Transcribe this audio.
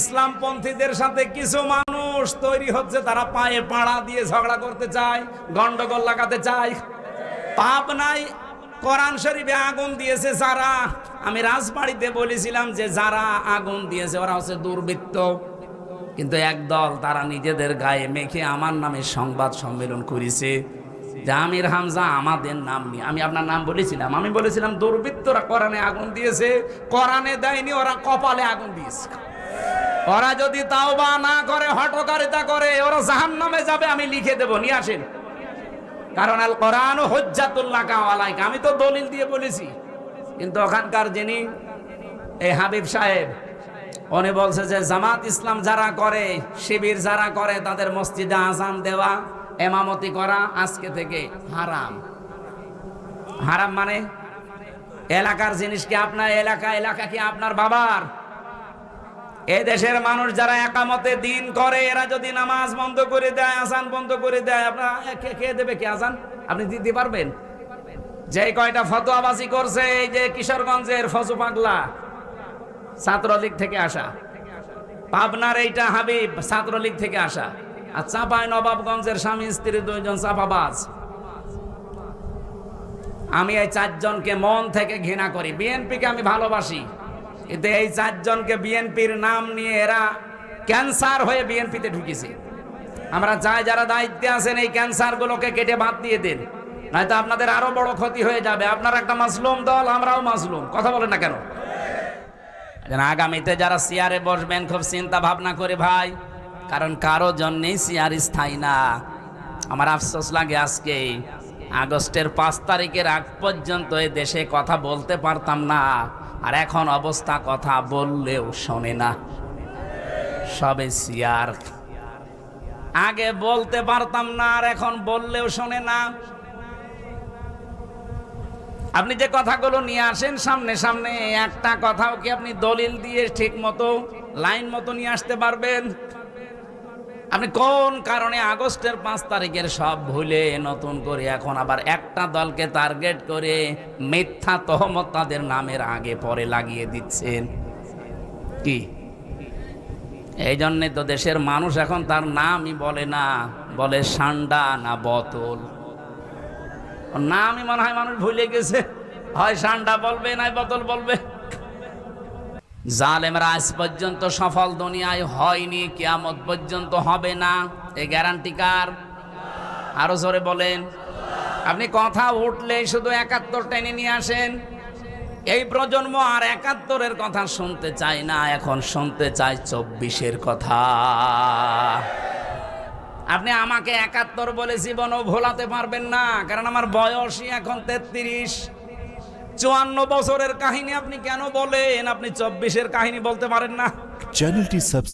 ইসলামপন্থীদের সাথে কিছু মানুষ তৈরি হচ্ছে, তারা পায়ে পাড়া দিয়ে ঝগড়া করতে চায়, গন্ডগোল লাগাতে চায়। পাপ নাই, কোরআন শরীফে আগুন দিয়েছে যারা। আমি রাজবাড়িতে বলেছিলাম যে যারা আগুন দিয়েছে, ওরা হচ্ছে দুর্বৃত্ত। কিন্তু একদল তারা নিজেদের গায়ে মেখে আমার নামে সংবাদ সম্মেলন করেছে যে আমির হামজা আমাদের নাম নিয়ে আমি আপনার নাম বলেছিলাম, আমি বলেছিলাম দুর্বৃত্তরা কোরআনে আগুন দিয়েছে, কোরআনে দেয়নি, ওরা কপালে আগুন দিয়েছে। ওরা যদি তাওবা না করে হটকারিতা করে, ওরা জাহান নামে যাবে, আমি লিখে দেব, নিয়ে আসেন। কারণ আল কোরআন হজ্জাতুল্লাহ আমি তো দলিল দিয়ে বলেছি। কিন্তু ওখানকার যিনি, এই হাবিব সাহেব, উনি বলছে যে, জামাত ইসলাম যারা করে, শিবির যারা করে, তাদের মসজিদে আজান দেওয়া, এমামতি করা আজকে থেকে হারাম। হারাম মানে? এলাকার জিনিস কি আপনার এলাকা? এলাকা কি আপনার বাবার? এই দেশের মানুষ যারা একামতে দিন করে, এরা যদি নামাজ বন্ধ করে দেয় আসান বন্ধ করে দেয়, আপনার কে কে দেবে কি আসান আপনি দিতে পারবেন? যে কয়টা ফতোয়াবাজি করছে, এই যে কিশোরগঞ্জের ফজু পাগলা, ছাত্রলীগ থেকে আসা। পাবনার এইটা হাবিব, ছাত্রলীগ থেকে আসা। আর চাপায় নবাবগঞ্জের স্বামী, স্ত্রী দুইজন চাপাবাজ। আমি এই চারজনকে মন থেকে ঘৃণা করি। বিএনপিকে আমি ভালোবাসি। কিন্তু এই চারজনকে বিএনপির নাম নিয়ে এরা ক্যান্সার হয়ে বিএনপিতে ঢুকেছে। আমরা চাই যারা দায়িত্বে আছেন, এই ক্যান্সারগুলোকে কেটে বাদ দিয়ে দেন। নয়তো আপনাদের আরও বড় ক্ষতি হয়ে যাবে। আপনার একটা মাসলুম দল, আমরাও মাসলুম। কথা বলেন না কেন? আগামীতে যারা সিয়ারে বসবেন, খুব চিন্তা ভাবনা করে ভাই, কারণ কারও জন্যেই চেয়ার স্থায়ী না। আমার আফসোস লাগে আজকে, আগস্টের পাঁচ তারিখের আগ পর্যন্ত এ দেশে কথা বলতে পারতাম না। আর এখন অবস্থা কথা বললেও শোনে না। সবে সিয়ার। আগে বলতে পারতাম না, আর এখন বললেও শোনে না। আপনি যে কথাগুলো নিয়ে আসেন সামনে সামনে, একটা কথাও কি আপনি দলিল দিয়ে ঠিক মতো লাইন মতো নিয়ে আসতে পারবেন? আপনি কোন কারণে আগস্টের পাঁচ তারিখের সব ভুলে নতুন করে এখন আবার একটা দলকে টার্গেট করে মিথ্যা তহমত তাদের নামের আগে পরে লাগিয়ে দিচ্ছেন? কি? এই জন্যে তো দেশের মানুষ এখন তার নামই বলে না, বলে সান্ডা না বোতল। নামই মনে হয় মানুষ ভুলে গেছে। হয় সান্ডা বলবে নাই বোতল বলবে। জালেমরা আজ পর্যন্ত সফল দুনিয়ায় হয়নি, কিয়ামত পর্যন্ত হবে না। এই গ্যারান্টি কার? আরও জোরে বলেন। আপনি কথা উঠলে শুধু একাত্তর টেনে নিয়ে আসেন। এই প্রজন্ম আর একাত্তরের কথা শুনতে চায় না, এখন শুনতে চায় চব্বিশের কথা। আপনি আমাকে একাত্তর বলে জীবনও ভোলাতে পারবেন না, কারণ আমার বয়সই এখন তেত্রিশ। চুয়ান্ন বছরের কাহিনী আপনি কেন বলেন? আপনি চব্বিশের কাহিনী বলতে পারেন না। চ্যানেলটি সাবস্ক্রাইব